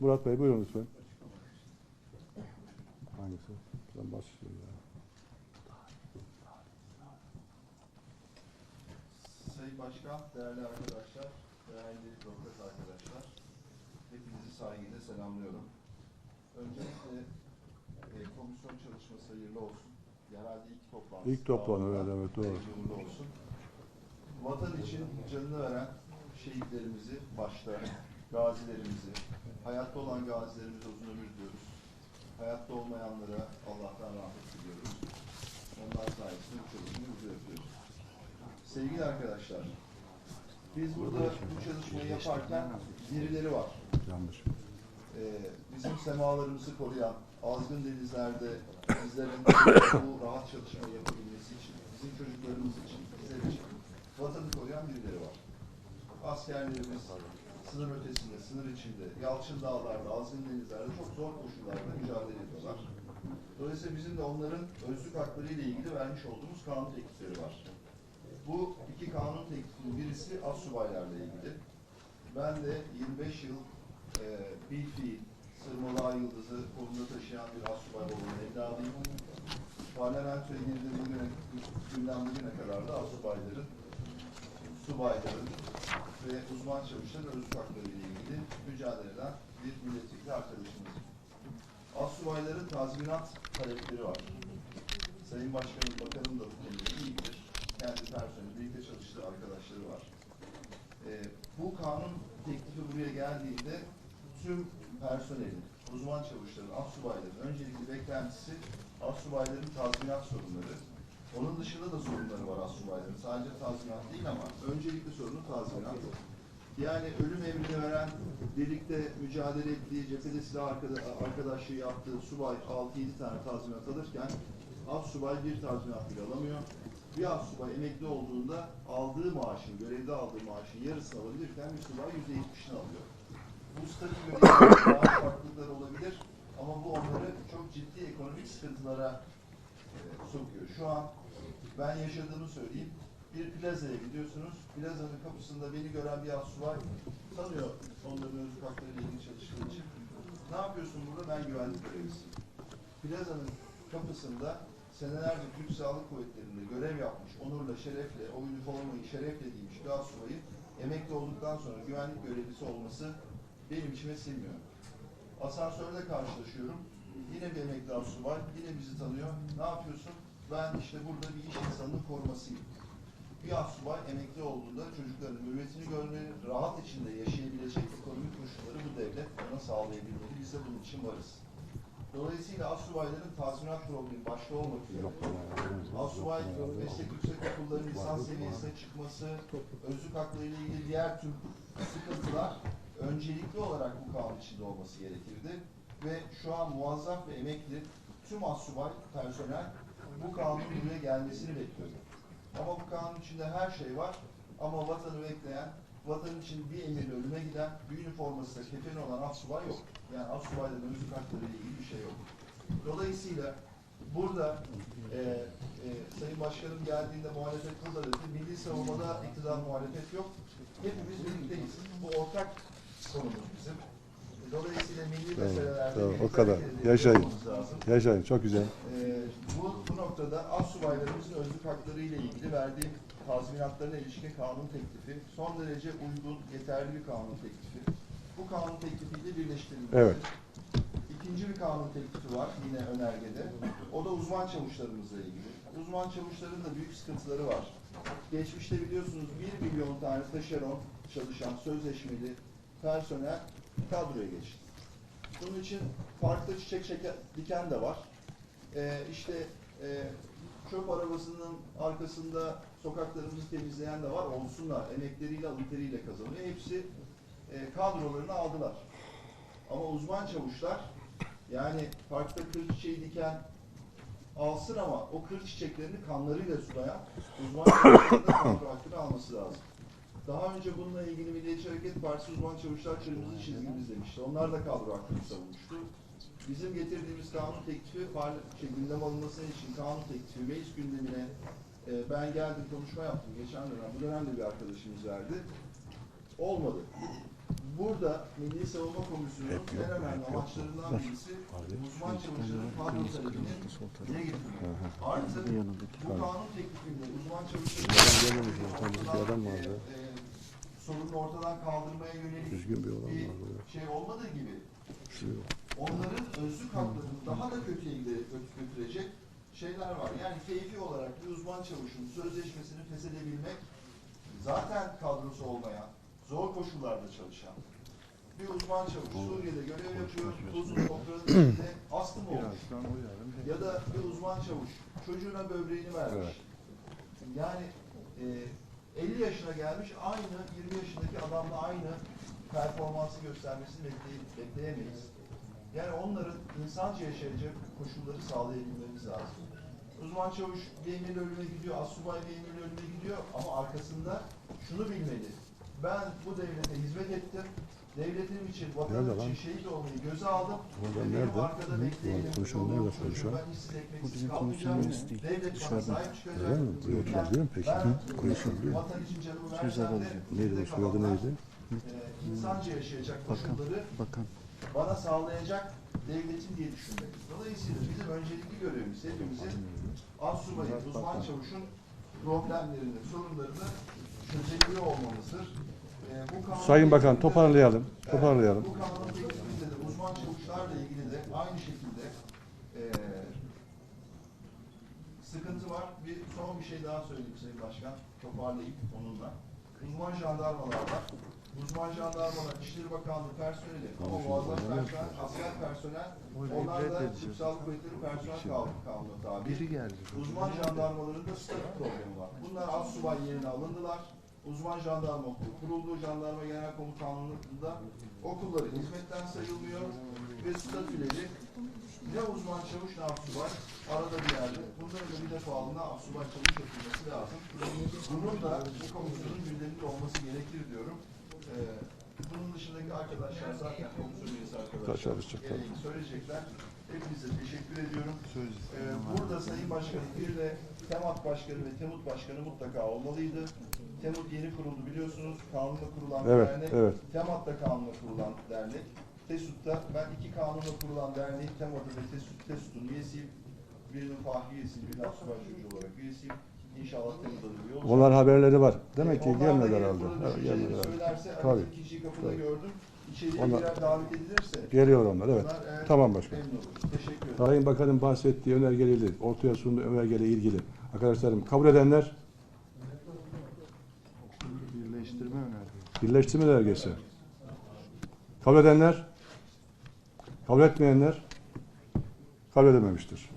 Murat Bey buyurun lütfen. Hangisi? Ben başlıyorum ya. Sayın Başkan, değerli arkadaşlar, değerli doktor arkadaşlar, hepinizi saygıyla selamlıyorum. Öncelikle e, komisyon çalışması hayırlı olsun. Herhalde ilk toplantı. İlk toplantı, evet, evet, doğru. Hayırlı olsun. Vatan için canını veren şehitlerimizi başta, gazilerimizi, hayatta olan gazilerimize uzun ömür diliyoruz. Hayatta olmayanlara Allah'tan rahmet diliyoruz. Onlar sayesinde bu çalışmayı yapıyoruz. Sevgili arkadaşlar, biz burada bu çalışmayı yaparken birileri var. Yanlış. Ee, bizim semalarımızı koruyan, azgın denizlerde bizlerin bu rahat çalışmayı yapabilmesi için, bizim çocuklarımız için, bizler için vatanı koruyan birileri var. Askerlerimiz sınır ötesinde, sınır içinde, Yalçın Dağlar'da, azgın denizlerde çok zor koşullarda mücadele ediyorlar. Dolayısıyla bizim de onların özlük hakları ile ilgili vermiş olduğumuz kanun teklifleri var. Bu iki kanun teklifinin birisi assubaylarla ilgili. Ben de 25 yıl e, bir fiil, Sırmalı Yıldızı kolunda taşıyan bir assubay olduğunu evladıyım. Parlamentoya girdiğim günden bugüne kadar da assubayların, subayların ve uzman çavuşların özlük hakları ile ilgili mücadele eden bir milletvekili arkadaşımız. Assubayların tazminat talepleri var. Sayın Başkanım, Bakanım da bu konuda iyi bilir. Kendi personeli, birlikte çalıştığı arkadaşları var. Ee, bu kanun teklifi buraya geldiğinde tüm personelin, uzman çavuşların, astsubayların öncelikli beklentisi astsubayların tazminat sorunları. Onun dışında da sorunları var astsubayların. Sadece tazminat değil ama öncelikli sorunu tazminat. Yani ölüm emrini veren, birlikte mücadele ettiği, cephede silah arkada- arkadaşlığı yaptığı subay 6-7 tane tazminat alırken subay bir tazminat bile alamıyor. Bir subay emekli olduğunda aldığı maaşın, görevde aldığı maaşın yarısını alabilirken bir subay %70'ini alıyor. Bu statü göre maaş olabilir ama bu onları çok ciddi ekonomik sıkıntılara sokuyor. Şu an ben yaşadığımı söyleyeyim. Bir plazaya gidiyorsunuz. Plazanın kapısında beni gören bir asubay tanıyor onların özlük haklarıyla ilgili çalıştığı için. Ne yapıyorsun burada? Ben güvenlik görevlisiyim. Plazanın kapısında senelerce Türk Silahlı Kuvvetleri'nde görev yapmış, onurla, şerefle, o üniformayı şerefle giymiş bir asubayın emekli olduktan sonra güvenlik görevlisi olması benim içime sinmiyor. Asansörde karşılaşıyorum. Yine bir emekli asubay, yine bizi tanıyor. Ne yapıyorsun? Ben işte burada bir iş insanının korumasıyım. Bir asubay emekli olduğunda çocukların hürriyetini görmeli, rahat içinde yaşayabilecek ekonomik koşulları bu devlet ona sağlayabilmeli. Biz de bunun için varız. Dolayısıyla asubayların tazminat problemi başta olmak üzere Asubay meslek yüksek okullarının lisans seviyesine çıkması, özlük hakları ile ilgili diğer tüm sıkıntılar öncelikli olarak bu kanun içinde olması gerekirdi. Ve şu an muazzaf ve emekli tüm asubay personel bu kanunun buraya gelmesini bekliyor. Ama bu kanun içinde her şey var ama vatanı bekleyen, vatan için bir emirle ölüme giden, bir üniformasıyla kefeni olan asubay yok. Yani asubayların özlük hakları ile ilgili bir şey yok. Dolayısıyla burada e, e, Sayın Başkanım geldiğinde muhalefet burada dedi. Milli savunmada iktidar muhalefet yok. Hepimiz birlikteyiz. Bu ortak konumuz bizim. Dolayısıyla milli Tamam, meselelerde tamam, o kadar. Yaşayın. Yaşayın çok güzel. Ee, bu, bu noktada assubaylarımızın özlük hakları ile ilgili verdiğim tazminatlarına ilişkin kanun teklifi son derece uygun, yeterli bir kanun teklifi. Bu kanun teklifiyle birleştirilmesi. Evet. İkinci bir kanun teklifi var yine önergede. O da uzman çavuşlarımızla ilgili. Uzman çavuşların da büyük sıkıntıları var. Geçmişte biliyorsunuz 1 milyon tane taşeron çalışan, sözleşmeli personel kadroya geçti. Bunun için farklı çiçek şeker, diken de var. Ee, işte e, çöp arabasının arkasında sokaklarımızı temizleyen de var. Olsunlar. Emekleriyle, alın teriyle kazanıyor. Hepsi e, kadrolarını aldılar. Ama uzman çavuşlar yani parkta kır çiçeği diken alsın ama o kır çiçeklerini kanlarıyla sulayan uzman çavuşların da kadro hakkını alması lazım. Daha önce bununla ilgili Milliyetçi Hareket Partisi uzman çavuşlar kırmızı çizgimiz demişti. Onlar da kadro hakkını savunmuştu. Bizim getirdiğimiz kanun teklifi parla- şey, gündem alınması için kanun teklifi meclis gündemine e, ben geldim konuşma yaptım geçen dönem. Bu dönemde bir arkadaşımız verdi. Olmadı. Burada Milli Savunma Komisyonu'nun en önemli amaçlarından birisi uzman çavuşların kadro talebini dile getirmek. Artık bu kanun teklifinde uzman adam vardı. e, sorunu ortadan kaldırmaya yönelik Düzgün bir olan bir şey olmadığı gibi Şey onların özlük haklarını daha da kötüye götürecek şeyler var. Yani keyfi olarak bir uzman çavuşun sözleşmesini feshedebilmek zaten kadrosu olmayan, zor koşullarda çalışan bir uzman çavuş Suriye'de görev yapıyor, uzun toprağın içinde astım olmuş. Ya da bir uzman çavuş çocuğuna böbreğini vermiş. Yani e, 50 yaşına gelmiş aynı 20 yaşındaki adamla aynı performansı göstermesini bekley- bekleyemeyiz. Yani onların insanca yaşayacak koşulları sağlayabilmemiz lazım. Uzman çavuş bir emir ölüme gidiyor, assubay bir emir ölüme gidiyor ama arkasında şunu bilmeli. Ben bu devlete hizmet ettim. Devletim için, vatanım için şehit olmayı göze aldım. Ve benim nerede? arkada. Ulan konuşan nerede konuşan? Ben işsiz ekmeksiz Bu bizim kalmayacağım. değil. Devlet bana Dışarıda. sahip çıkacak. Öyle mi? Buraya Ülkem, oturabiliyor mu peki? Konuşabiliyor mu? Vatan için canımı Söz versem de. Neydi soyadı kalanlar, neydi? e, insanca yaşayacak Bakan. koşulları Bakan. bana sağlayacak devletin diye düşünmek. Dolayısıyla bizim öncelikli görevimiz hepimizin astsubayın, uzman çavuşun problemlerini, sorunlarını çözebiliyor olmamızdır. E, bu kanun Sayın Bakan toparlayalım. Evet, Toparlayalım. Bu kanun teklifinde de uzman çavuşlarla ilgili de aynı şekilde e, sıkıntı var. Bir son bir şey daha söyleyeyim Sayın Başkan. Toparlayıp onunla. Uzman jandarmalar var. Uzman jandarmalar İçişleri Bakanlığı personeli ama muazzam personel, asker personel onlar da Türk Sağlık Kuvvetleri personel kanunu kanunu tabi. Biri geldi. Uzman jandarmaların da statü problemi var. Bunlar az subay yerine alındılar. Uzman jandarma okulu kuruldu. Jandarma Genel Komutanlığı'nda okulları hizmetten sayılmıyor ve statüleri ne uzman çavuş ne subay arada bir yerde. Bunların da bir defalığına subay çavuş yapılması lazım. Bunun da bu komisyonun gündeminde olması gerekir diyorum. Ee, bunun dışındaki arkadaşlar zaten komisyon üyesi arkadaşlar gereğini söyleyecekler. Hepinize teşekkür ediyorum. Ee, burada Sayın Başkanım bir de TEMAT Başkanı ve TEMUT Başkanı mutlaka olmalıydı. TEMUT yeni kuruldu biliyorsunuz. Kanunla kurulan Evet, dernek. evet. TEMAT da kanunla kurulan dernek. TESUT'ta ben iki kanunla kurulan derneğin TEMAT'ı ve TESUT, TESUT'un üyesiyim. Birinin fahri üyesiyim, birinin asubay çocuğu olarak üyesiyim. İnşallah. Onlar haberleri var. Demek ki Onlar gelip herhalde. Evet, gelmediler. Söylerse, Tabii. kişiyi kapıda Tabii. gördüm. İçeriye Onlar- girer davet edilirse Geliyor onlar evet. Bunlar, evet, Tamam başkan. memnun oluruz. Teşekkür ederim. Sayın Bakan'ın bahsettiği önergeleri, ortaya sunduğu önergeyle ilgili arkadaşlarım kabul edenler Birleştirme önerdi. birleştirme önergesi. Kabul edenler, kabul etmeyenler kabul edememiştir.